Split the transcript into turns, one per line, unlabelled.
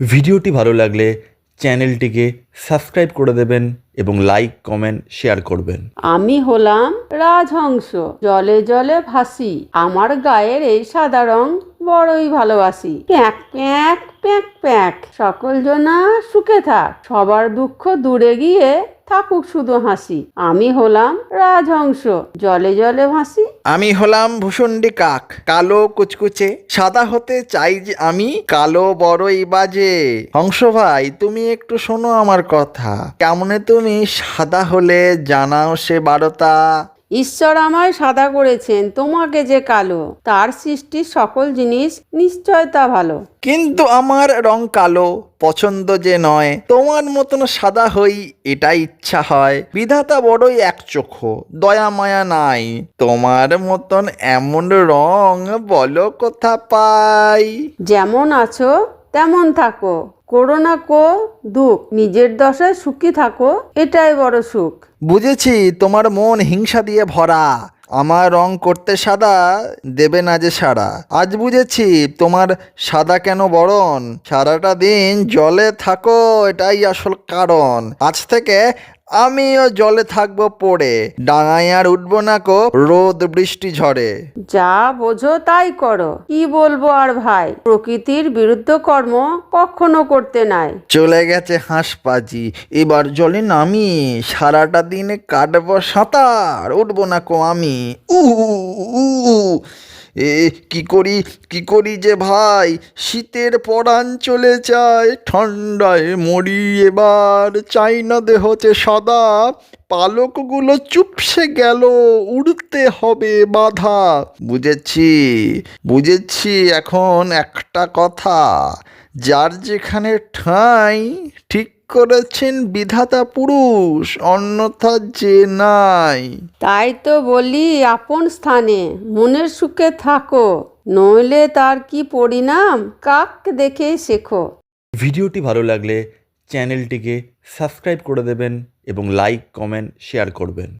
ভিডিওটি ভালো লাগলে চ্যানেলটিকে সাবস্ক্রাইব করে দেবেন এবং লাইক, কমেন্ট, শেয়ার করবেন।
আমি হলাম রাজহংস। জলে জলে ভাসি। আমার গায়ের এই সাদা রং বড়ই ভালোবাসি। প্যাক প্যাক প্যাক প্যাক। সকল জনা সুখে থাক। সবার দুঃখ দূরে গিয়ে থাকুক শুধু হাসি। আমি হলাম রাজহংস। জলে জলে ভাসি।
আমি হলাম ভূষণ্ডী কাক। কালো কুচকুচে, সাদা হতে চাই যে আমি, কালো বড়ই বাজে। হংস ভাই, তুমি একটু শোনো আমার কথা। কেমনে তুমি সাদা হলে জানাও সে বারতা?
ঈশ্বর আমায় সাদা করেছেন তোমাকে যে কালো তার সৃষ্টির সকল জিনিস নিশ্চয় তা ভালো।
কিন্তু আমার রং কালো পছন্দ যে নয় তোমার মতন সাদা হই এটা ইচ্ছা হয়। বিধাতা বড়ই এক চোখ দয়া মায়া নাই। তোমার মতন এমন রং বলো কোথা পাই?
যেমন আছো তেমন থাকো। করোনা কো দুঃখ, নিজের দশায় সুখী থাকো, এটাই বড় সুখ।
বুঝেছি, তোমার মন হিংসা দিয়ে ভরা। আমার রং করতে সাদা, দেবে না যে সারা। আজ বুঝেছি, তোমার সাদা কেন বরণ? সারাটা দিন জলে থাকো, এটাই আসল কারণ। আজ থেকে আমিও জলে থাকব পড়ে ডাঙায় আর উঠবো না কো রোদ বৃষ্টি ঝড়ে।
যা বোঝো তাই করো কি বলব আর ভাই? প্রকৃতির বিরুদ্ধ কর্ম কখনো করতে নাই।
চলে গেছে হাঁস পাজি এবার জলে নামি সারাটা দিনে কাটবো সাঁতার উঠবো না কো আমি। উ, উ, উ। এ, কি করি কি করি যে ভাই? শীতের পরাণ চলে যায়, ঠান্ডায় মরি এবার। চাই না দেহতে সাদা, পালকগুলো চুপসে গেল, উড়তে হবে বাধা। বুঝেছি বুঝেছি, এখন একটা কথা, যার যেখানে ঠাঁই, ঠিক করেছেন বিধাতা পুরুষ অন্যথা যে নাই।
তাই তো বলি আপন স্থানে মনের সুখে থাকো নইলে তার কি পরিণাম? কাক দেখে শেখো।
ভিডিওটি ভালো লাগলে চ্যানেলটিকে সাবস্ক্রাইব করে দেবেন এবং লাইক কমেন্ট শেয়ার করবেন।